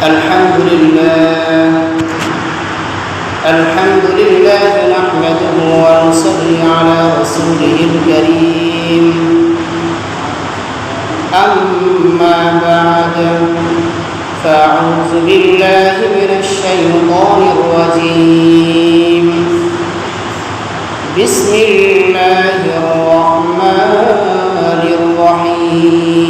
الحمد لله. الحمد لله نحمده ونصلي على رسوله الكريم. أما بعد فأعوذ بالله من الشيطان الرجيم. بسم الله الرحمن الرحيم.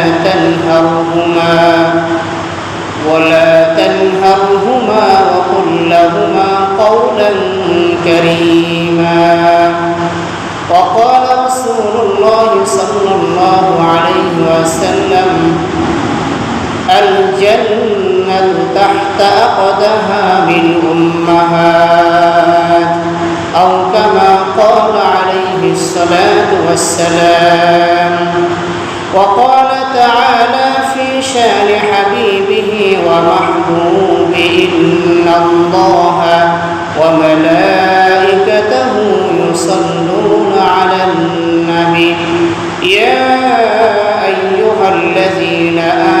الجنة تحت أقدها بالأمهات أو كما قال عليه الصلاة والسلام. وقال تعالى في شأن حبيبه ومحبوب إن الله وملائكته يصلون على النبي. يا أيها الذين آمنوا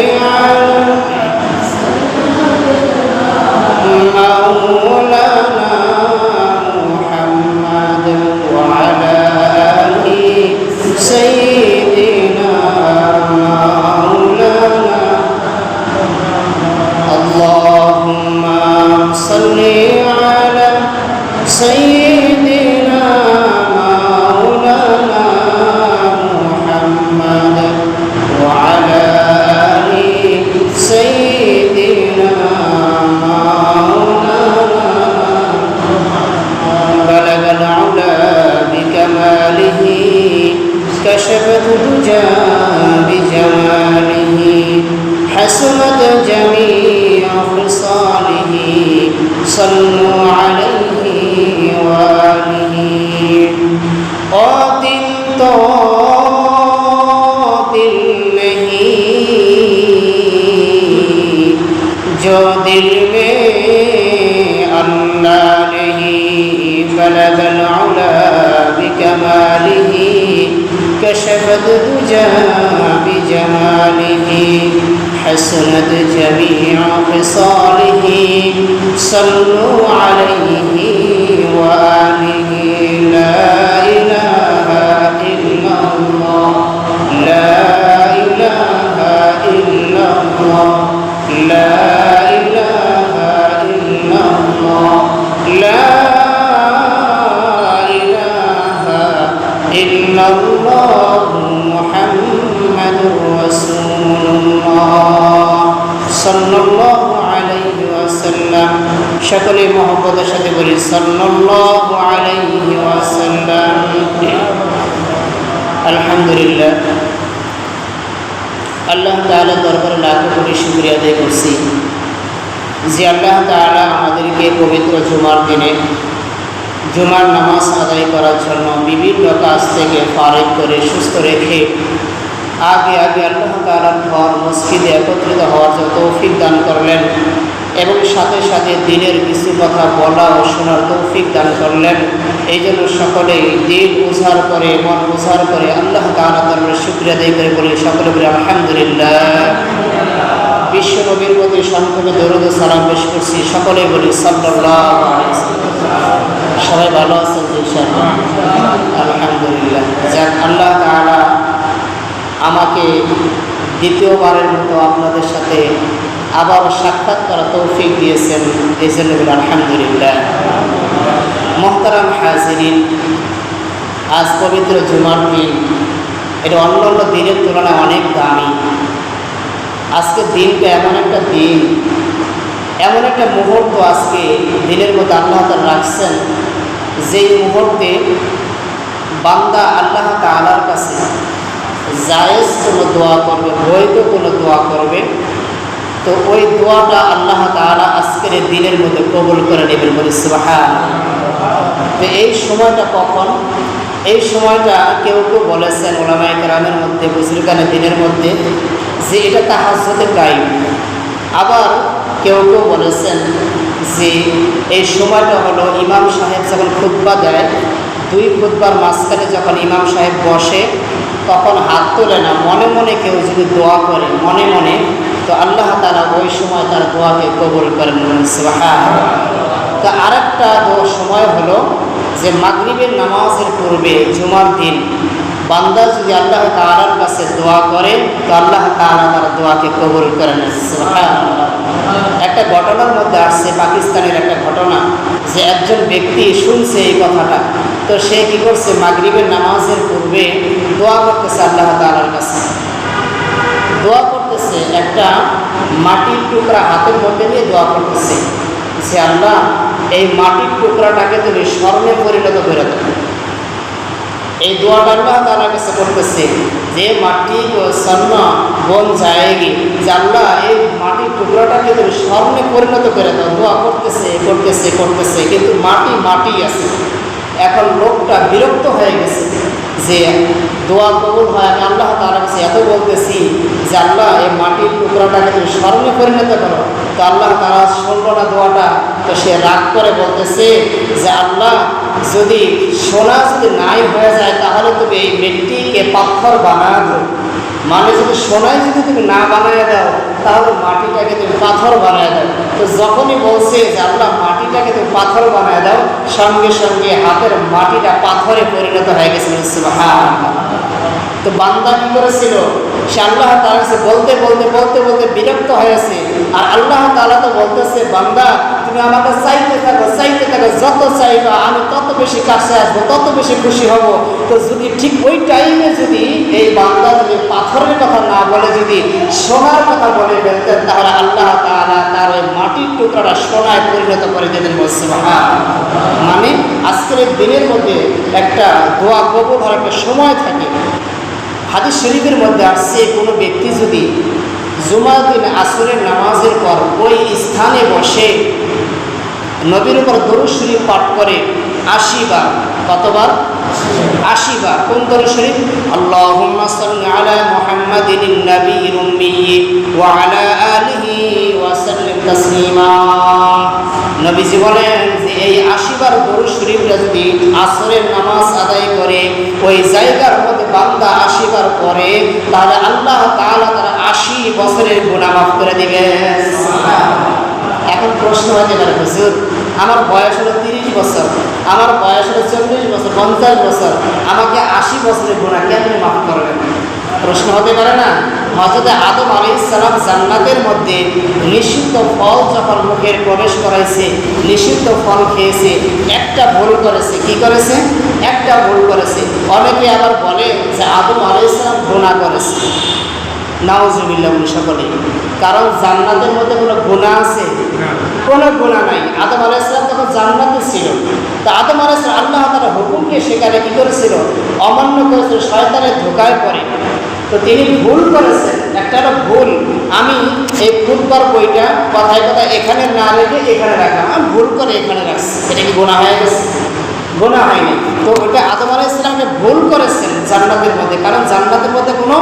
قاتل قاتل नहीं जो दिल में अल्लाह नहीं बलग العلا بكماله كشفت دجى بجماله حسنت جميع خصاله صلوا عليه وآله لا সকলে মহব্বতের সাথে বলি সাল্লাল্লাহু আলাইহি ওয়াসাল্লাম আলহামদুলিল্লাহ। আল্লাহ তাআলা দরবারে লাখো কোটি শুকরিয়া আদায় করছি যে আল্লাহ তাআলা আমাদেরকে পবিত্র জুমার দিনে জুমার নামাজ আদায় করার জন্য বিভিন্ন কাজ থেকে ফারেক করে, সুস্থ রেখে আগে আগে আল্লাহ তাআলার ঘর, মসজিদে একত্রিত হওয়ার জন্য তৌফিক দান করলেন। এবং সাথে সাথে দিনের কিছু কথা বলা ও শোনার তৌফিক দান করলেন। এই জন্য সকলেই দিন উজার করে, মন উজার করে আল্লাহ দরবারে শুক্রিয়া আদায় করে বলি সকলে বলি আলহামদুলিল্লাহ। বিশ্ব নবীর প্রতি সংক্ষেপে দরুদ সালাম পেশ করছি। সকলেই বলি ওয়াসাল্লাম। সবাই ভালো আছেন আলহামদুলিল্লাহ। যাক, আল্লাহ তাআলা আমাকে দ্বিতীয়বারের মতো আপনাদের সাথে আবারও সাক্ষাৎ করা তৌফিক দিয়েছেন। এই জন্য আলহামদুলিল্লাহ। মোহতারাম হাজিরিন, আজ পবিত্র জুমার দিন। এটা অন্য অন্য দিনের তুলনায় অনেক দামি। আজকের দিনটা এমন একটা দিন, এমন একটা মুহূর্ত আজকে দিনের মধ্যে আল্লাহ তালা রাখছেন, যেই মুহূর্তে বান্দা আল্লাহ তালার কাছে জায়েজ কোনো দোয়া করবে, বৈধ কোনো দোয়া করবে তো ওই দোয়াটা আল্লাহ তালা আজকের দিনের মধ্যে কবুল করে নেবেন বলে সুবাহা তো এই সময়টা কখন? এই সময়টা কেউ কেউ বলেছেন ওলামাই গ্রামের মধ্যে, বুজুর্গানের দিনের মধ্যে, যে এটা তাহাজতের টাইম আবার কেউ কেউ বলেছেন যে এই সময়টা হলো ইমাম সাহেব যখন খুদ্া দেয়, দুই খুদ্বার মাঝখানে যখন ইমাম সাহেব বসে, তখন হাত তোলে না, মনে মনে কেউ যদি দোয়া করে, মনে মনে তো আল্লাহ তারা ওই সময় তার দোয়াকে কবুল করেন তো আরেকটা সময় হলো যে মাগরিবের নামাজের পূর্বে জুমার দিন, বান্দা যদি আল্লাহ তালার কাছে দোয়া করে, তো আল্লাহ তালা তার দোয়াকে কবুল করেন একটা ঘটনার মধ্যে আসছে, পাকিস্তানের একটা ঘটনা যে একজন ব্যক্তি শুনছে এই কথাটা, তো সে কি করছে, মাগরিবের নামাজের পূর্বে দোয়া করতেছে আল্লাহ তালার কাছে। দোয়া করতেছে একটা মাটির টুকরা হাতের মধ্যে নিয়ে দোয়া করতেছে। যে আল্লাহ, এই মাটির টুকরাটাকে তুমি স্বর্ণে পরিণত করে দেবে এই দোয়াটা আল্লাহ তালা কাছে করতেছে যে মাটি স্বর্ণ বন যায়গি আল্লাহ এই মাটির টুকরাটাকে তুমি স্বর্ণে পরিণত করে দাও। দোয়া করতেছে করতেছে করতেছে, কিন্তু মাটি মাটি আছে। এখন লোকটা বিরক্ত হয়ে গেছে যে দোয়া কবুল হয় আমি আল্লাহ তার কাছে এত বলতেছি যে আল্লাহ এই মাটির টুকরাটাকে তুমি স্মরণে পরিণত করো। তো আল্লাহ তারা শুনল না দোয়াটা, তো সে রাগ করে বলতেছে যে আল্লাহ, যদি সোনা যদি নাই হয়ে যায় তাহলে তুমি এই মেট্টিকে পাথর বানায় দাও। মানে যদি সোনায় যদি তুমি না বানায় দাও, তাহলে মাটিটাকে তুমি পাথর বানায় দাও। তো যখনই বলছে যে আল্লাহ মাটিটাকে তুমি পাথর বানায় দাও সঙ্গে সঙ্গে হাতের মাটিটা পাথরে পরিণত হয়ে গেছে তো বান্দা কি করেছিল? সে আল্লাহ তালা বলতে বলতে বলতে বলতে বিরক্ত হয়েছে আর আল্লাহ তালা তো বলতেছে, বান্দা, তুমি আমাকে চাইতে থাকো চাইতে থাকো, যত চাইবা আমি তত বেশি কাছে আসব, তত বেশি খুশি হব। তো যদি ঠিক ওই টাইমে যদি এই বান্দা যদি পাথরের কথা না বলে, যদি সোনার কথা বলে ফেলতেন, তাহলে আল্লাহ তালা তার ওই মাটির টুকরাটা সোনায় পরিণত করে দিতেন বলছে মানে আজকের দিনের মধ্যে একটা দোয়া কবুল হওয়ার একটা সময় থাকে। হাদিস শরীফের মধ্যে আসছে, কোনো ব্যক্তি যদি জুমা দিন আসরের নামাজের পর ওই স্থানে বসে নবীর উপর দরু শরীফ পাঠ করে, আশি বার, কতবার? আশি বার। কোন দরু শরীফ? সাল্লি আলা মুহাম্মাদিন ওয়া আলা আলিহি ওয়া তাসলিমা। নবীজি বলেন যে এই আশিবার দরু শরীফটা যদি আসরের নামাজ আদায় করে, ওই জায়গার মধ্যে বান্দা আশিবার করে, তাহলে আল্লাহ তাআলা তার আশি বছরের গুনাহ মাফ করে দিবেন। এখন প্রশ্ন হতে পারে হুজুর, আমার বয়স হলো তিরিশ বছর, আমার বয়স হলো চল্লিশ বছর, পঞ্চাশ বছর, আমাকে আশি বছরের গুণা কেমনি মাফ করবেন? প্রশ্ন হতে পারে না? হজরত আদম আলী ইসলাম জান্নাতের মধ্যে নিষিদ্ধ ফল যখন মুখের প্রবেশ করাইছে নিষিদ্ধ ফল খেয়েছে একটা ভুল করেছে কি করেছে? একটা ভুল করেছে। অনেকে আবার বলে যে আদম আলী ইসলাম গুণা করেছে। নাওজুবিল্লাহ সকলে কারণ জান্নাতের মধ্যে কোনো গুণা আছে? কোনো গুণা নাই। আদম আলাহ ইসলাম তখন জান্নাতে ছিল। তো আদম আলাহ ইসলাম আল্লাহ তারা হুকুমকে সেখানে কী করেছিল? অমান্য করেছিল শয়তানের ধোকায় পড়ে। তো তিনি ভুল করেছেন। একটা ভুল আমি এই ফুটবল বইটা কথায় কথা এখানে না রেখে এখানে রাখলাম। আমি ভুল করে এখানে রাখছি। এটা কি গোনা হয়ে গেছে? গোনা হয়নি। তো ওইটা আদম আলাহ ইসলামকে ভুল করেছেন জান্নাতের মধ্যে। কারণ জান্নাতের মধ্যে কোনো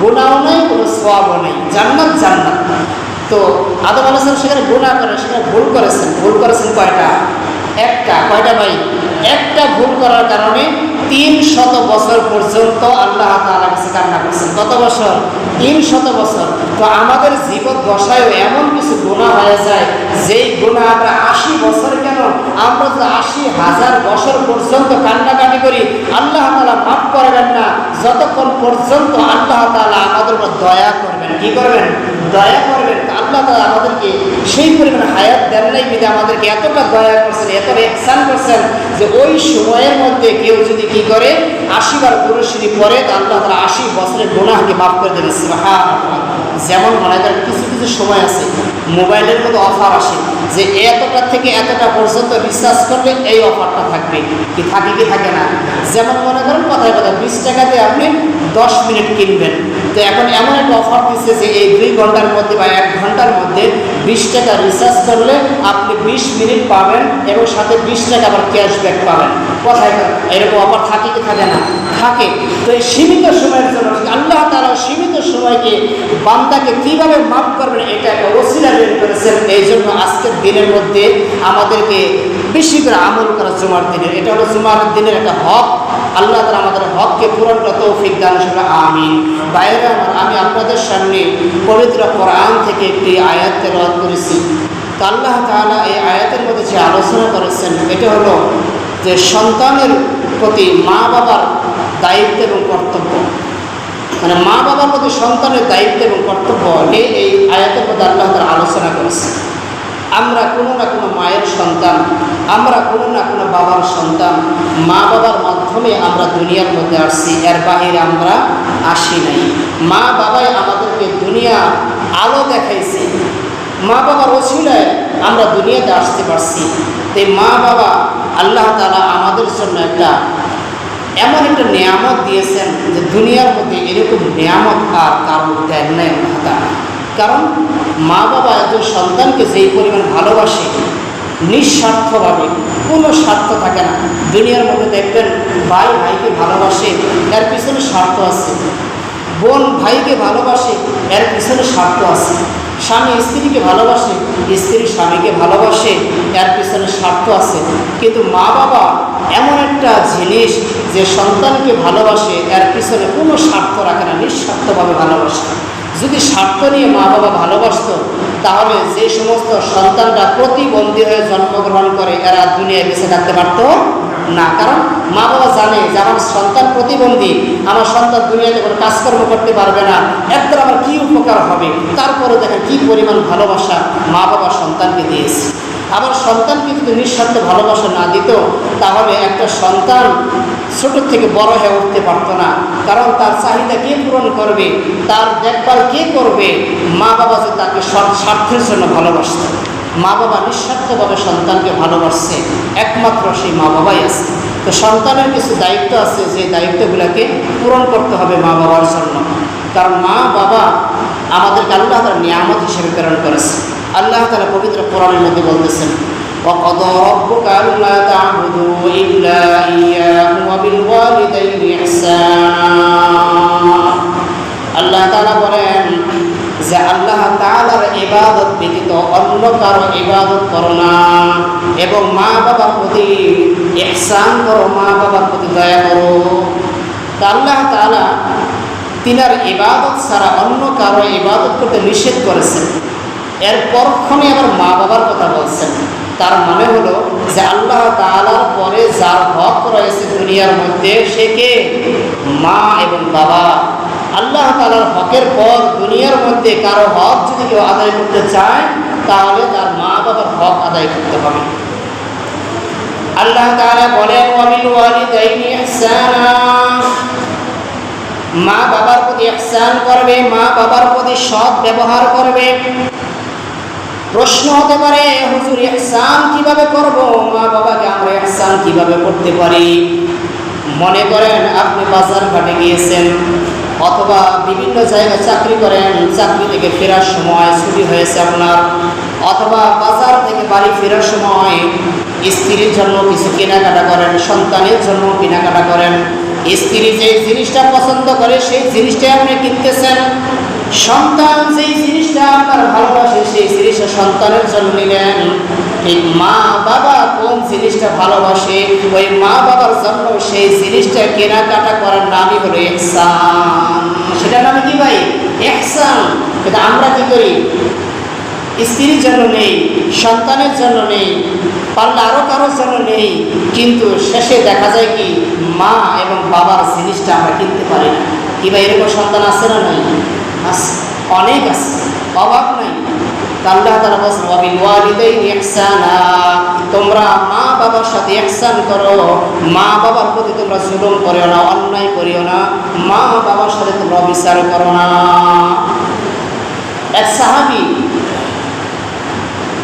গুণাও নেই, কোনো সোয়াবও নেই। জান্নাত জান্নাত। তো আদম আলাহ ইসলাম সেখানে গুণা করে, সেখানে ভুল করেছেন। ভুল করেছেন কয়টা? একটা, কয়টা ভাই? একটা ভুল করার কারণে তিন শত বছর পর্যন্ত আল্লাহ তালা কাছে কান্না করছেন কত বছর? তিন শত বছর। তো আমাদের জীবন দশায়ও এমন কিছু গুণা হয়ে যায়, যেই গুণা আমরা আশি বছর কেন? আমরা তো আশি হাজার বছর পর্যন্ত কান্নাকাটি করি। আল্লাহ তালা মাফ করবেন না। যতক্ষণ পর্যন্ত আল্লাহ তালা আমাদের উপর দয়া করবেন। কি করবেন? দয়া করবেন। আল্লাহ তালা আমাদেরকে সেই পরিমাণ হায়াত দেন নাই বিধে আমাদেরকে এতটা দয়া করছেন, এতটা একসান করছেন যে ওই সময়ের মধ্যে কেউ যদি কি করে আশিবার পুরুষিনী পরে আল্লাহ তালা আশি বছরের গুণাহকে মাফ করে দেবে যেমন মনে করেন কিছু কিছু সময় আছে, মোবাইলের মধ্যে অফার আসে, যে এতটা থেকে এতটা পর্যন্ত রিচার্জ করলে এই অফারটা থাকবে, কি থাকে কি থাকে না? যেমন মনে করেন কথায় কথা বিশ টাকাতে আপনি দশ মিনিট কিনবেন। তো এখন এমন একটা অফার দিচ্ছে যে এই দুই ঘণ্টার মধ্যে বা এক ঘণ্টার মধ্যে বিশ টাকা রিচার্জ করলে আপনি বিশ মিনিট পাবেন এবং সাথে বিশ টাকা আবার ক্যাশব্যাক পাবেন। কথায় এরকম অফার থাকে কি থাকে না? থাকে। তো এই সীমিত সময়ের জন্য আল্লাহ তারা সীমিত সময়কে বান্দাকে কীভাবে মাফ করবেন, এটা একটা ওসিলা বের করেছেন। এই জন্য আজকের দিনের মধ্যে আমাদেরকে বেশি করে আমল করা জুমার দিনের। এটা হলো জুমার দিনের একটা হক। আল্লাহ তালা আমাদের হককে পূরণ করা তৌফিক দান করবে আমিন। বাইরে আমার আমি আপনাদের সামনে পবিত্র কোরআন থেকে একটি আয়াত তেলাওয়াত করেছি। তো আল্লাহ তাআলা এই আয়াতের মধ্যে যে আলোচনা করেছেন, এটা হলো যে সন্তানের প্রতি মা বাবার দায়িত্ব এবং কর্তব্য। মানে মা বাবার প্রতি সন্তানের দায়িত্ব এবং কর্তব্য নিয়ে এই আয়াতের মধ্যে আল্লাহ তাআলা আলোচনা করেছে আমরা কোনো না কোনো মায়ের সন্তান, আমরা কোনো না কোনো বাবার সন্তান, মা বাবার মাধ্যমে আমরা দুনিয়ার মধ্যে আসছি, এর বাহিরে আমরা আসি নাই মা বাবাই আমাদেরকে দুনিয়া আলো দেখাইছে, মা বাবার ওসিলায় আমরা দুনিয়াতে আসতে পারছি তাই মা বাবা আল্লাহ তালা আমাদের জন্য একটা এমন একটা নিয়ামত দিয়েছেন যে দুনিয়ার মধ্যে এরকম নিয়ামত আর কারণ দেন নাই আল্লাহ তাআলা। কারণ মা বাবা একজন সন্তানকে যেই পরিমাণ ভালোবাসে, নিঃস্বার্থভাবে, কোনো স্বার্থ থাকে না। দুনিয়ার মধ্যে দেখবেন ভাই ভাইকে ভালোবাসে, এর পিছনে স্বার্থ আছে। বোন ভাইকে ভালোবাসে, এর পিছনে স্বার্থ আছে। স্বামী স্ত্রীকে ভালোবাসে, স্ত্রী স্বামীকে ভালোবাসে, এর পিছনে স্বার্থ আছে। কিন্তু মা বাবা এমন একটা জিনিস যে সন্তানকে ভালোবাসে, এর পিছনে কোনো স্বার্থ রাখে না, নিঃস্বার্থভাবে ভালোবাসে। যদি স্বার্থ নিয়ে মা বাবা ভালোবাসত, তাহলে যে সমস্ত সন্তানরা প্রতিবন্ধী হয়ে জন্মগ্রহণ করে, এরা দুনিয়ায় বেঁচে থাকতে পারত না। কারণ মা বাবা জানে যে আমার সন্তান প্রতিবন্ধী, আমার সন্তান দুনিয়াতে কোনো কাজকর্ম করতে পারবে না। দ্বারা আমার কী উপকার হবে? তারপরে দেখেন কী পরিমাণ ভালোবাসা মা বাবা সন্তানকে দিয়েছে। আবার সন্তানকে যদি নিঃস্বার্থ ভালোবাসা না দিত, তাহলে একটা সন্তান ছোট থেকে বড় হয়ে উঠতে পারত না। কারণ তার চাহিদা কে পূরণ করবে, তার দেখভাল কে করবে, মা বাবা যে তাকে স্বার্থের জন্য ভালোবাসত। মা বাবা নিঃস্বার্থভাবে সন্তানকে ভালোবাসছে, একমাত্র সেই মা বাবাই আছে। তো সন্তানের কিছু দায়িত্ব আছে যে দায়িত্বগুলোকে পূরণ করতে হবে মা বাবার জন্য কারণ মা বাবা আমাদেরকে আল্লাহ তার নিয়ামত হিসেবে প্রেরণ করেছে আল্লাহ তালা পবিত্র কোরআনের মধ্যে বলতেছেন وقضى ربك ألا تعبدوا إلا إياه وبالوالدين إحسانا আল্লাহ তাআলা বলেন যে আল্লাহ তাআলার ইবাদত ব্যতীত অন্য কারও ইবাদত করো না এবং মা বাবার প্রতি ইহসান করো মা বাবার প্রতি দয়া করো। তা আল্লাহ তাআলা তিনার ইবাদত ছাড়া অন্য কারও ইবাদত করতে নিষেধ করেছেন। এর পরক্ষণে আবার মা বাবার কথা বলছেন। তার মানে হলো যে আল্লাহ তাআলার পরে যার হক রয়েছে দুনিয়ার মধ্যে, সে কে? মা এবং বাবা। আল্লাহ তাআলার হকের পর দুনিয়ার মধ্যে কারও হক যদি কেউ আদায় করতে চায়, তাহলে তার মা বাবার হক আদায় করতে হবে। আল্লাহ বলেন মা বাবার প্রতি ইহসান করবে মা বাবার প্রতি সৎ ব্যবহার করবে। প্রশ্ন হতে পারে, হুজুর, ইহসান কীভাবে করব? মা বাবাকে আমরা ইহসান কীভাবে করতে পারি? মনে করেন, আপনি বাজার ঘাটে গিয়েছেন। অথবা বিভিন্ন জায়গায় চাকরি করেন, চাকরি থেকে ফেরার সময় ছুটি হয়েছে আপনার, অথবা বাজার থেকে বাড়ি ফেরার সময় স্ত্রীর জন্য কিছু কেনাকাটা করেন, সন্তানের জন্য কেনাকাটা করেন। স্ত্রী যে জিনিসটা পছন্দ করে, সেই জিনিসটাই আপনি কিনতেছেন। সন্তান যেই জিনিসটা আপনার ভালোবাসে, সেই জিনিসটা সন্তানের জন্য নিলেন। ঠিক মা বাবা কোন জিনিসটা ভালোবাসে, ওই মা বাবার জন্য সেই জিনিসটা কেনাকাটা করার নামই হলো এহসান সেটার নামে কি ভাই? এহসান কিন্তু আমরা কি করি? স্ত্রীর জন্য নেই, সন্তানের জন্য নেই, পারলে আরও কারোর জন্য নেই, কিন্তু শেষে দেখা যায় কি, মা এবং বাবার জিনিসটা আমরা কিনতে পারি না। কি ভাই, এরকম সন্তান আছে না নাই? অনেক আছে। অভাব নাই। আল্লাহ তাআলা বলছেন ওয়াবিল ওয়ালিদাইনি ইহসানা। তোমরা মা বাবার সাথে ইহসান করো। মা বাবার প্রতি তোমরা জুলুম করিও না, অন্যায় করিও না। মা বাবার সাথে তোমরা বিচার করো না। এক সাহাবি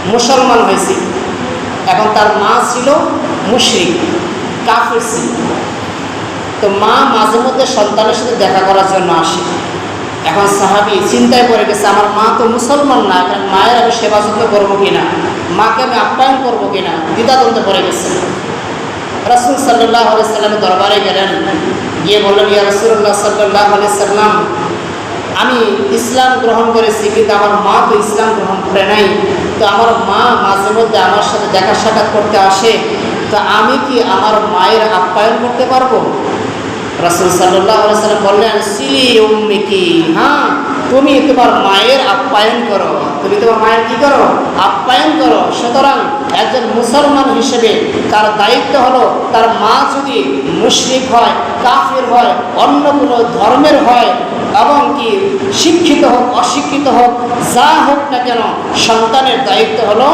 মুসলমান হয়েছে। এখন তার মা ছিল মুশরিক, কাফের ছিল। তো মা মাঝে মধ্যে সন্তানের সাথে দেখা করার জন্য আসে। এখন সাহাবি চিন্তায় পড়ে গেছে, আমার মা তো মুসলমান না, এখন মায়ের আমি সেবা যত্ন করব কিনা? মাকে আমি আপ্যায়ন করব কিনা? দ্বিধাদ্বন্দ্বে পড়ে গেছে। রসুল সাল্লাহ সাল্লামের দরবারে গেলেন, গিয়ে বললেন, ইয়া রসুল্লাহ সাল্লাহ সাল্লাম, আমি ইসলাম গ্রহণ করেছি, কিন্তু আমার মা তো ইসলাম গ্রহণ করে নাই। তো আমার মা মাঝে মধ্যে আমার সাথে দেখা সাক্ষাৎ করতে আসে, তো আমি কি আমার মায়ের আপ্যায়ন করতে পারব? রসুল সাল্লাম বললেন, সিলি উম্মিকি। হ্যাঁ তুমি তোমার মায়ের আপ্যায়ন করো। তুমি তোমার মায়ের কি করো? আপ্যায়ন করো। সুতরাং একজন মুসলমান হিসেবে তার দায়িত্ব হলো, তার মা যদি মুশরিক হয়, কাফের হয়, অন্য কোনো ধর্মের হয়, এবং কি শিক্ষিত হোক, অশিক্ষিত হোক, যা হোক না কেন, সন্তানের দায়িত্ব হলো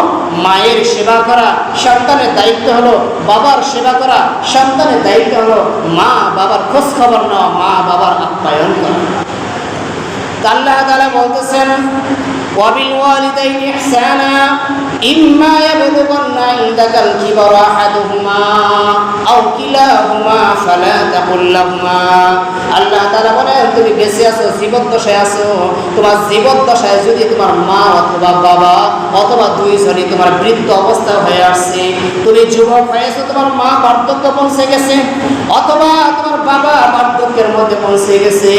মায়ের সেবা করা, সন্তানের দায়িত্ব হলো বাবার সেবা করা, সন্তানের দায়িত্ব হলো মা বাবার খোঁজ খবর নেওয়া, মা বাবার আপ্যায়ন করা। আল্লাহ তাআলা বলতেছেন وبالوالدين إحسانا إما يبلغن عندك الكبر أحدهما أو كلاهما فلا تقل لهما আল্লাহ তারা বলে তুমি বেঁচে আছো জীবদ্দশায় আছো তোমার জীবদ্দশায় যদি তোমার মা অথবা বাবা অথবা দুইজনই তোমার বৃদ্ধ অবস্থা হয়ে আসছে তুমি যুবক হয়েছো তোমার মা বার্ধক্য পৌঁছে গেছে অথবা তোমার বাবা বার্ধক্যের মধ্যে পৌঁছে গেছে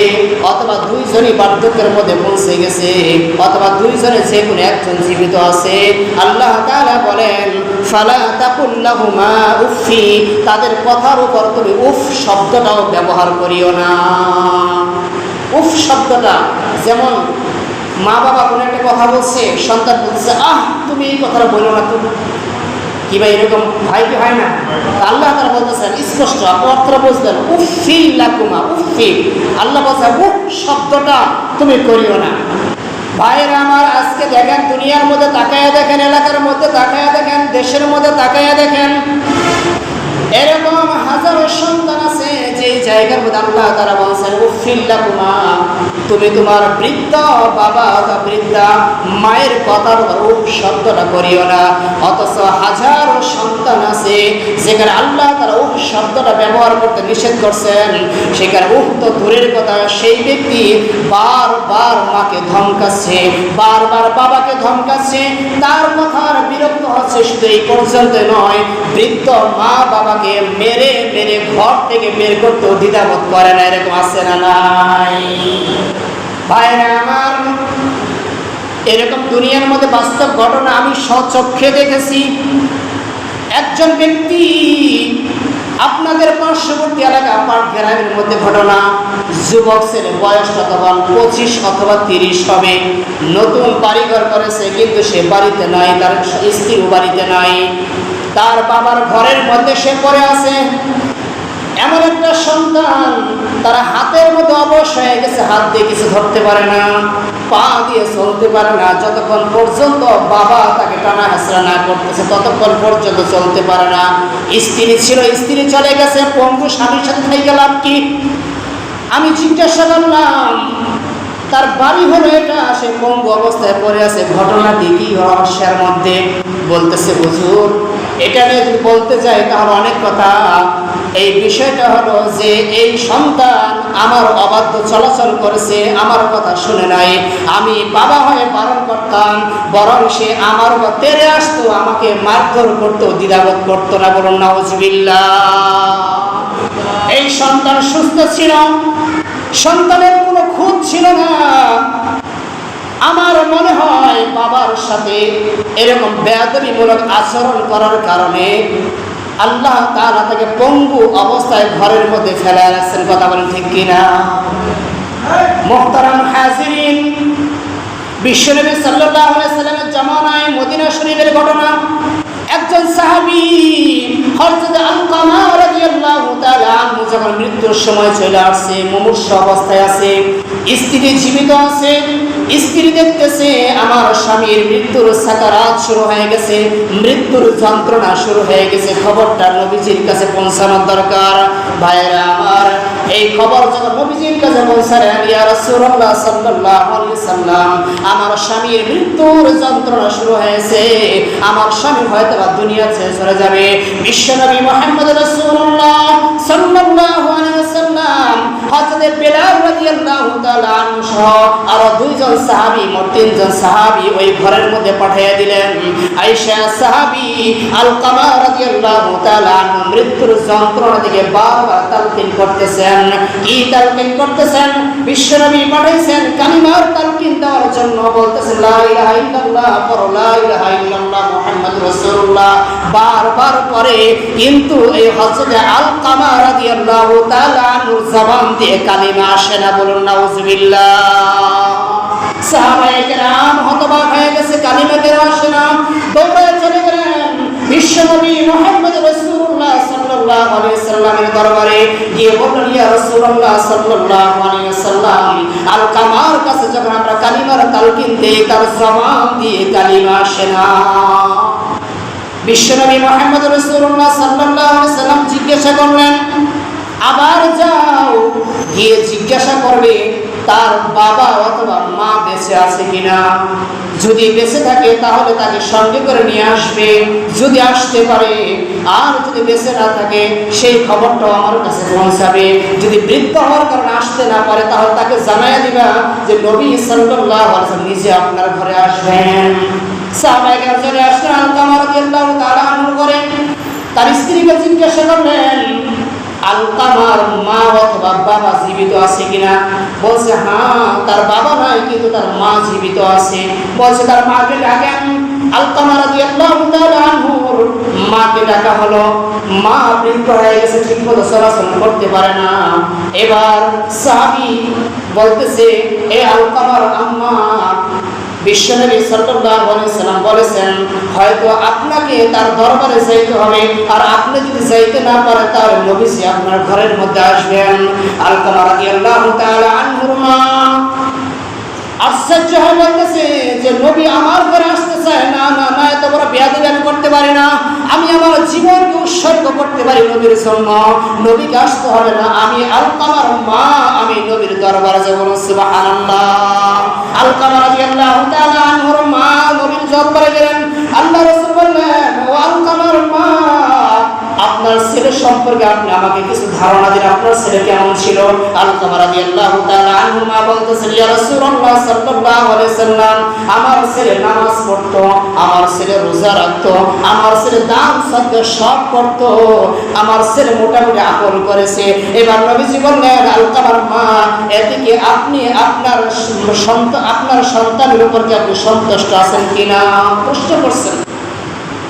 অথবা দুইজনই বার্ধক্যের মধ্যে পৌঁছে গেছে অথবা দুইজনে যে কোনো একজন জীবিত আছে, আল্লাহ তাআলা বলেন, ফালা তাকুল্লাহুমা উফি তাদের কথার উপর তুমি উফ শব্দটাও ব্যবহার করিও না। উফ শব্দটা যেমন মা বাবা কোনো একটা কথা বলছে, সন্তান বলছে, আহ, তুমি এই কথাটা বলো না তুমি কি ভাই, এরকম হয় কি হয় না? আল্লাহ তারা বলতেছেন, স্পষ্ট, আপনি অর্থটা বুঝলেন উফি লাকুমা উফি আল্লাহ বলছে উফ শব্দটা তুমি করিও না। ভাইয়েরা আমার আজকে দেখেন, দুনিয়ার মধ্যে তাকায়া দেখেন, এলাকার মধ্যে তাকায়া দেখেন, দেশের মধ্যে তাকায়া দেখেন। এরকম হাজারো সন্তান আছে যে জায়গার মধ্যে আল্লাহ তারা বলছেন উফিল্লাকুমা তুমি তোমার বৃদ্ধ বাবা অথবা বৃদ্ধা মায়ের কথার উফ শব্দটা করিও না। অথচ হাজারো সন্তান আছে যেখানে আল্লাহ তারা উফ শব্দটা ব্যবহার করতে নিষেধ করছেন। সেখানে উফ তো দূরের কথা, সেই ব্যক্তি বারবার মাকে ধমকাচ্ছে, বারবার বাবাকে ধমকাচ্ছে। তার কথার বিরক্ত হচ্ছে, শুধু এই পর্যন্ত নয়, বৃদ্ধ মা বাবাকে মেরে মেরে ঘর থেকে বের করতে দ্বিধাবোধ করে না, এরকম আছে না নাই? ভাইরা আমার, এরকম দুনিয়ার মধ্যে বাস্তব ঘটনা আমি স্বচক্ষে দেখেছি। একজন ব্যক্তি আপনাদের পার্শ্ববর্তী এলাকা পার্ক গ্রামের মধ্যে ঘটনা, যুবক ছেলে বয়সটা তখন পঁচিশ অথবা তিরিশ হবে। নতুন বাড়িঘর করেছে, কিন্তু সে বাড়িতে নাই, তার স্ত্রীও বাড়িতে নাই। তার বাবার ঘরের মধ্যে সে পড়ে আছে। এমন একটা সন্তান, তারা হাতের মধ্যে অবশ হয়ে গেছে, হাত দিয়ে কিছু ধরতে পারে না, পা দিয়ে চলতে পারে না, যতক্ষণ পর্যন্ত বাবা তাকে টানা হেসরা না করতেছে, ততক্ষণ পর্যন্ত চলতে পারে না। স্ত্রী ছিল, স্ত্রী চলে গেছে পঙ্গু স্বামীর সাথে থেকে গেলাম কি? আমি জিজ্ঞাসা করলাম, তার বাড়ি হলো এটা, সে পঙ্গু অবস্থায় পড়ে আছে, ঘটনাটি কি রহস্যের মধ্যে? বলতেছে, হুজুর এটা নিয়ে যদি বলতে যাই তাহলে অনেক কথা। এই বিষয়টা হলো যে, এই সন্তান আমার অবাধ্য চলাচল করেছে, আমার কথা শুনে নাই। আমি বাবা হয়ে বারণ করতাম, বরং সে আমার তেরে আসতো, আমাকে মারধর করতো, দ্বিধাবোধ করতো না, বলুন নাউজবিল্লা এই সন্তান সুস্থ ছিল, সন্তানের কোনো খুঁত ছিল না। আমার মনে হয় বাবার সাথে এরকম বেয়াদবিমূলক আচরণ করার কারণে আল্লাহ তারা তাকে পঙ্গু অবস্থায় ঘরের মধ্যে ফেলে রাখছেন। কথা বলেন ঠিক কিনা? মোহতারাম হাজিরিন, বিশ্বনবী সাল্লাহ সাল্লামের জামানায় মদিনা শরীফের ঘটনা একজন সাহাবী হযরত আলকামা রাদিয়াল্লাহু তাআলা আনহু যখন মৃত্যুর সময় চলে আসছে, মুমূর্ষ অবস্থায় আছে, স্ত্রী জীবিত আছে, স্ত্রী দেখতেছে আমার স্বামীর মৃত্যুর সাকারাত শুরু হয়ে গেছে, মৃত্যুর যন্ত্রণা শুরু হয়ে গেছে, খবরটা নবীজির কাছে পৌঁছানোর দরকার। ভাইরা আমার এই খবর যখন নবীজির কাছে পৌঁছালেন ইয়া রাসূলুল্লাহ সাল্লাল্লাহু আলাইহি সাল্লাম, আমার স্বামীর মৃত্যুর যন্ত্রণা শুরু হয়েছে। আমার স্বামী হয়তো বা দুনিয়া ছেড়ে চলে যাবে। বিশ্বনবী মুহাম্মদ রাসূলুল্লাহ সাল্লাল্লাহু আলাইহি সাল্লাম হযরত তাআলা আনহু মৃত্যুর যন্ত্রণা থেকে বারবার তালকিন করতেছেন। কি তালকিন করতেছেন? বিশ্বনবী পাঠাইছেন কালিমার তালকিন দেওয়ার জন্য। বলতেছেন, লা ইলাহা ইল্লাল্লাহ পর লা ইলাহা ইল্লাল্লাহ মুহাম্মাদুর রাসূলুল্লাহ বারবার পরে কিন্তু এই হযরত আলকামা রাদিয়াল্লাহু তাআলা আনহুর জবান দিয়ে কালিমা আসে না, বলুন নাউজুবিল্লাহ। সাহাবায়ে কেরাম হতবাক হয়ে গেছে, কালিমা কেন আসে না? দৌড়ে চলে গেলেন বিশ্বনবী মুহাম্মদ রাসূলুল্লাহ সাল্লাল্লাহু আলাইহি সাল্লামের দরবারে। গিয়ে বললেন, ইয়া রাসূলুল্লাহ সাল্লাল্লাহু আলাইহি সাল্লাম আল কামার কাছে যখন আমরা কালিমার তালকিন দেই, তার জবান দিয়ে কালিমা আসে না। বিশ্বনবী মুহাম্মদ রাসূলুল্লাহ সাল্লাল্লাহু আলাইহি সাল্লাম জিজ্ঞাসা করলেন, আবার যাও, গিয়ে জিজ্ঞাসা করবে, তার বাবা অথবা মা বেঁচে আছে কিনা? যদি বেঁচে থাকে, তাহলে তাকে সঙ্গে করে নিয়ে আসবে। যদি আসতে পারে, আর যদি বেঁচে না থাকে, সেই খবরটাও আমার কাছে পৌঁছাবে। যদি বৃদ্ধ হওয়ার কারণে আসতে না পারে, তাহলে তাকে জানাই দিবা যে নবী ওয়াসাল্লাম নিজে আপনার ঘরে আসবেন। চলে তার স্ত্রীকে মা বাবা জীবিত আছে বলছে হ্যাঁ তার বাবা নাই, কিন্তু তার মা জীবিত আছে। বলছে, তার মাকে ডাকেন। আলকামা মাকে ডাকা হলো। মা বৃদ্ধ হয়ে গেছে ঠিকমতো চলাচল করতে পারে না। এবার সাহাবী বলতেছে, এ আলকামার আম্মা বিশ্বনবী সাল্লাল্লাহু আলাইহি বলেছেন, হয়তো আপনাকে তার দরবারে যাইতে হবে, আর আপনি যদি যাইতে না পারেন, তাহলে নবীজি আপনার ঘরের মধ্যে আসবেন। আলকামা রাদিয়াল্লাহু তাআলা আনহুর মা আশ্চর্য হয়ে বলতেছে যে, নবী আমার ঘরে আসতে চায় না না না এত বড় বেয়াদবি আমি করতে পারি না। আমি আমার জীবনকে উৎসর্গ করতে পারি নবীর জন্য। নবীকে আসতে হবে না। আমি আলকামার, মা, আমি নবীর দরবারে যাব সুবহানাল্লাহ। আলকামার মা নবীর দরবারে গেলেন। সম্পর্কে আপনি আমাকে কিছু ধারণা দিন। আপনার ছেলে কেমন ছিল? আমার ছেলে নামাজ পড়তো, আমার ছেলে রোজা রাখতো, আমার ছেলে সব করতো, আমার ছেলে মোটামুটি আকল করেছে। এবার নবীজি বললেন আলকামার মা, এদিকে আপনি আপনার আপনার সন্তানের উপর কি আপনি সন্তুষ্ট আছেন কিনা? প্রশ্ন করছেন।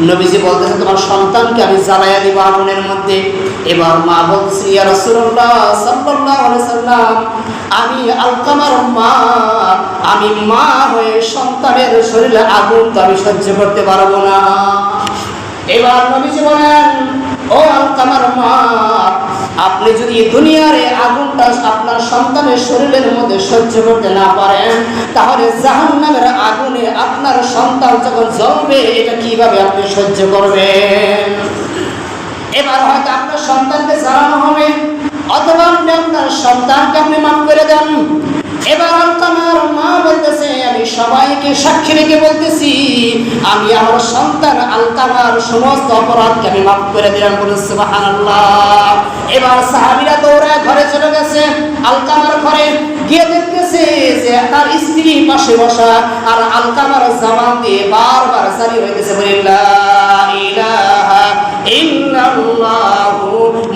নবীজি বলতেছে তোমার সন্তানকে আমি জ্বালাইয়া দিব আগুনের মধ্যে। এবার মা বলছি আমি আলকামার মা, আমি মা হয়ে সন্তানের শরীরে আগুন তো আমি সহ্য করতে পারব না। এবার নবীজি বলেন, ও আলকামার মা আপনি যদি দুনিয়ার আগুনটা আপনার সন্তানের শরীরের মধ্যে সহ্য করতে না পারেন, তাহলে জাহান্নামের আগুনে আপনার সন্তান যখন জ্বলবে, এটা কীভাবে আপনি সহ্য করবেন? এবার হয়তো আপনার সন্তানকে জানানো হবে, অথবা আপনি আপনার সন্তানকে আপনি মাফ করে দেন। এবার আলকামার মা বলতেছে, আমি সবাইকে সাক্ষী রেখে বলতেছি, আমি আমার সন্তান আলকামার সমস্ত অপরাধকে আমি মাফ করে দিলাম বলে সুবহানাল্লাহ। এবার সাহাবীরা দৌড়ায় ঘরে চলে গেছে, আলকামার ঘরে গিয়ে দেখতেছে যে তার স্ত্রী পাশে বসা আর আলকামার জামান দিয়ে বারবার জারি হইতেছে ইল্লাল্লাহু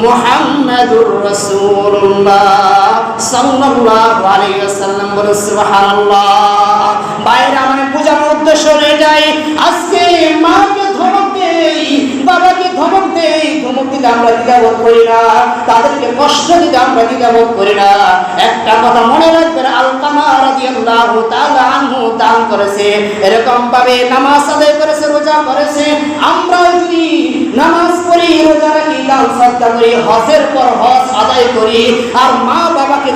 মুহাম্মাদুর রাসূলুল্লাহ। সাল্লাল্লাহু আলাইহি ওয়াসাল্লাম বলে সুবহানাল্লাহ। বাইরে আমার পূজার উদ্দেশ্য এটাই আজকে মাকে আমরা করি না, তাদেরকে কষ্ট দিতে আমরা করি না, একটা কথা মনে রাখবেন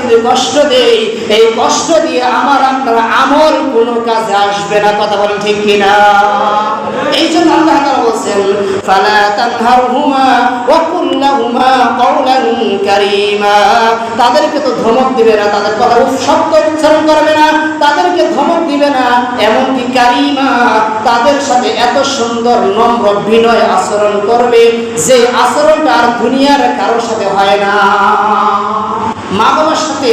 যদি যদি দেই, এই কষ্ট দিয়ে আমার আমল কোনো কাজে আসবে না, কথা বলেন ঠিক কিনা? এই জন্য আল্লাহ বলছেন কারীমা। তাদেরকে তো ধমক দিবে না, তাদের কথা শব্দ উচ্চারণ করবে না, তাদেরকে ধমক দিবে না, এমনকি কারিমা তাদের সাথে এত সুন্দর নম্র বিনয় আচরণ করবে যে আচরণটা আর দুনিয়ার কারোর সাথে হয় না। মা বাবার সাথে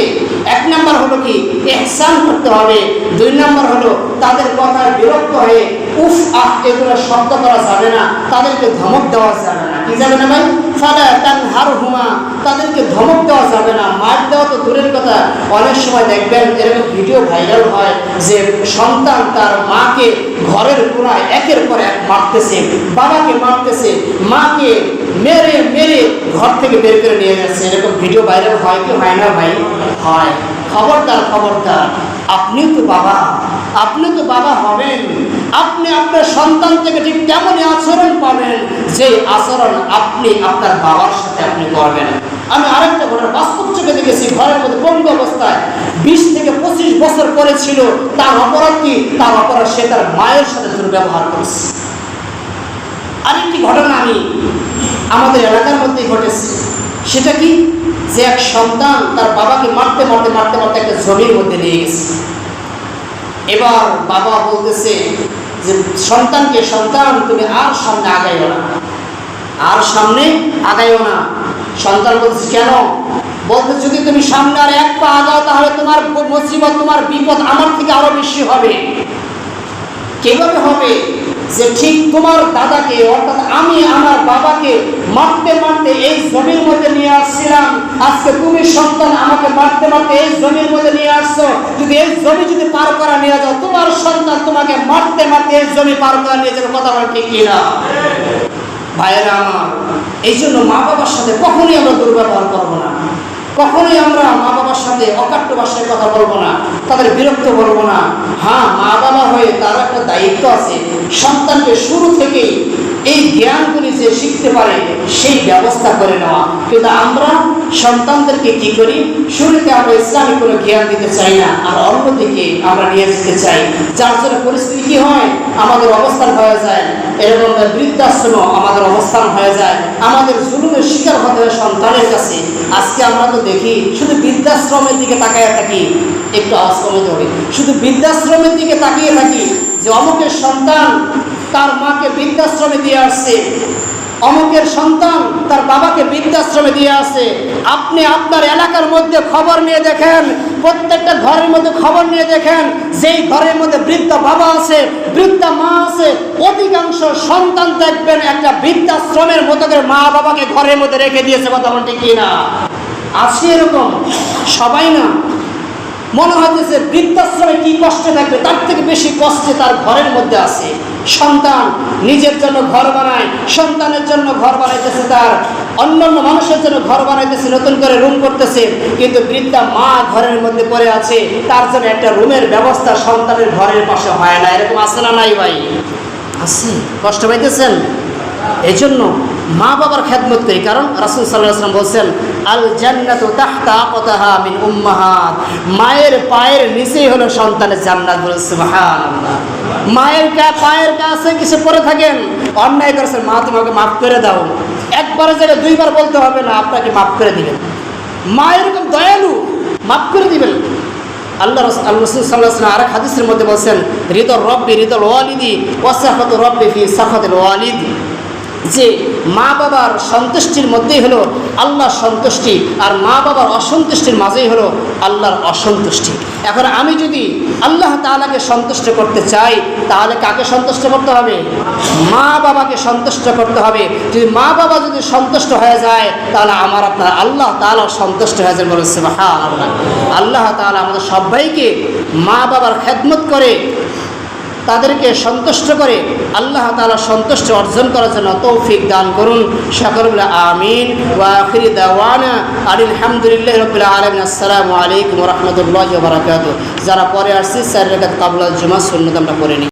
এক নাম্বার হলো কি? এহসান করতে হবে। দুই নাম্বার হলো তাদের কথায় বিরক্ত হয়ে উফ, আহ, এগুলো শব্দ করা যাবে না, তাদেরকে ধমক দেওয়া যাবে না। কি যাবে না ভাই। ফালা তান হার হুমা তাদেরকে ধমক দেওয়া যাবে না, মার দেওয়া তো দূরের কথা। অনেক সময় দেখবেন এরকম ভিডিও ভাইরাল হয় যে সন্তান তার মাকে ঘরের কোনায় একের পর এক মারতেছে, বাবাকে মারতেছে, মাকে মেরে মেরে ঘর থেকে বের করে নিয়ে যাচ্ছে। এরকম ভিডিও ভাইরাল হয় কি হয় না ভাই? হয়। খবরদার খবরদার। আপনি তো বাবা আপনি তো বাবা হবেন। আপনি আপনার সন্তান থেকে ঠিক তেমনই আচরণ পাবেন যে আচরণ আপনি আপনার বাবার সাথে আপনি করবেন। আমি আরেকটা ঘটনা বাস্তব চোখে দেখেছি, ঘরের মধ্যে বন্ধ অবস্থায় বিশ থেকে পঁচিশ বছর পরে ছিল, তার অপরাধ কি? তার অপরাধ সে তার মায়ের সাথে দুর্ব্যবহার করেছে। আরেকটি ঘটনা আমি আমাদের এলাকার মধ্যেই ঘটেছে। সেটা কি? যে এক সন্তান তার বাবাকে মারতে মারতে মারতে মারতে একটা জমির মধ্যে নিয়ে গেছে। এবার বাবা বলতেছে যে সন্তানকে সন্তান তুমি আর সামনে আগাইও না। আর সামনে আগাইও না। সন্তান বলছে কেন? বলতে, যদি তুমি সামনে আর এক পা আগাও, তাহলে তোমার মুসিবত, তোমার বিপদ আমার থেকে আরও বেশি হবে। কীভাবে হবে? যে ঠিক তোমার দাদাকে, অর্থাৎ আমি আমার বাবাকে মারতে মারতে এই জমির মধ্যে নিয়ে আসছিলাম। আজকে তুমি সন্তান আমাকে মারতে মারতে এই জমির মধ্যে নিয়ে আসছো। যদি এই জমি যদি পার করা নিয়ে যাও তোমার সন্তান তোমাকে মারতে মারতে এই জমি পার করা নিয়ে যাবে, কথা বল ঠিক কিনা? ভাইয়েরা আমার, এই জন্য মা বাবার সাথে কখনোই আমরা দুর্ব্যবহার করব না। কখনোই আমরা মা বাবার সাথে অকাট্য ভাষায় কথা বলব না, তাদের বিরক্ত বলব না। হ্যাঁ মা বাবা হয়ে তার একটা দায়িত্ব আছে। সন্তানকে শুরু থেকেই এই জ্ঞানগুলি যে শিখতে পারে, সেই ব্যবস্থা করে নেওয়া। কিন্তু আমরা সন্তানদেরকে কি করি? শুরুতে আমরা ইসলামিক কোনো জ্ঞান দিতে চাই না, আর অন্যদিকে আমরা নিয়ে যেতে চাই। যার জন্য পরিস্থিতি কি হয়? আমাদের অবস্থান হয়ে যায়। এরকম বৃদ্ধাশ্রম আমাদের অবস্থান হয়ে যায়। আমাদের জুলুমের শিকার হতে হয় সন্তানের কাছে। আজকে আমরা তো দেখি, শুধু বৃদ্ধাশ্রমের দিকে তাকিয়ে থাকি, একটু আওয়াজ কমে ধরে। শুধু বৃদ্ধাশ্রমের দিকে তাকিয়ে থাকি যে অমুকের সন্তান তার মাকে বৃদ্ধাশ্রমে দিয়ে আসছে। অমুকের সন্তান তার বাবাকে বৃদ্ধাশ্রমে দিয়ে আসে আপনি আপনার এলাকার মধ্যে খবর নিয়ে দেখেন, প্রত্যেকটা ঘরের মধ্যে খবর নিয়ে দেখেন, যেই ঘরের মধ্যে বৃদ্ধ বাবা আছে, বৃদ্ধা মা আছে, অধিকাংশ সন্তান দেখবেন একটা বৃদ্ধাশ্রমের মতো করে মা বাবাকে ঘরের মধ্যে রেখে দিয়েছে, কথা বলতে কি না আছে এরকম, সবাই না মনে হয় যে বৃদ্ধাশ্রমে কি কষ্টে থাকবে, তার থেকে বেশি কষ্টে তার ঘরের মধ্যে আছে। সন্তান নিজের জন্য ঘর বানায়, সন্তানের জন্য ঘর বানাইতেছে তার। অন্যান্য মানুষের জন্য ঘর বানাইতেছে, নতুন করে রুম করতেছে, কিন্তু বৃদ্ধা মা ঘরের মধ্যে পড়ে আছে, তার জন্য একটা রুমের ব্যবস্থা সন্তানের ঘরের পাশে হয় না। এরকম আছে না নাই ভাই? আছে। কষ্ট পাইতেছেন? এই জন্য মা বাবার খেদমত করি। কারণ রাসুল সাল্লাহ আসলাম বলছেন আল জান্নাত তাহতা কতাহা মিন উম্মাহাত। মায়ের পায়ের নিচেই হলো সন্তানের জান্নাত বলে সুবহানাল্লাহ। মায়ের কা, পায়ের কাছে কিছু পরে থাকেন, অন্যায় করেছেন, মা তোমাকে মাফ করে দাও। একবারের জায়গায় দুইবার বলতে হবে না, আপনাকে মাফ করে দিবেন। মা এরকম দয়ালু, মাফ করে দিবেন। আল্লাহ আল্লাহ সাল্লাহ সাল্লাম আরেক হাদিসের মধ্যে বলছেন হৃদর রব্বি হৃদল ওয়ালিদি ওয়াসাফত রব্বি ফি সাফাতুল ওয়ালিদ। যে মা বাবার সন্তুষ্টির মধ্যেই হলো আল্লাহর সন্তুষ্টি আর মা বাবার অসন্তুষ্টির মাঝেই হলো আল্লাহর অসন্তুষ্টি। এখন আমি যদি আল্লাহ তাআলাকে সন্তুষ্ট করতে চাই, তাহলে কাকে সন্তুষ্ট করতে হবে? মা বাবাকে সন্তুষ্ট করতে হবে। যদি মা বাবা যদি সন্তুষ্ট হয়ে যায়, তাহলে আমার আপনার আল্লাহ তাআলা সন্তুষ্ট হয়ে যাবে বলেছে হ্যাঁ আল্লাহ আল্লাহ তাআলা আমাদের সবাইকে মা বাবার খেদমত করে তাদেরকে সন্তুষ্ট করে আল্লাহ তালা সন্তুষ্ট অর্জন করার জন্য তৌফিক দান করুন। শাকরুল্লাহ আমিন। ওয়াখির দাওয়ানা আলহামদুলিল্লাহ রবিল আলম আসসালামু আলাইকুম রহমতুল্লাহ বারাকাত যারা পরে আসছি স্যার রেখাত কাবুল জুমা সুন্নত আমরা করে নিই।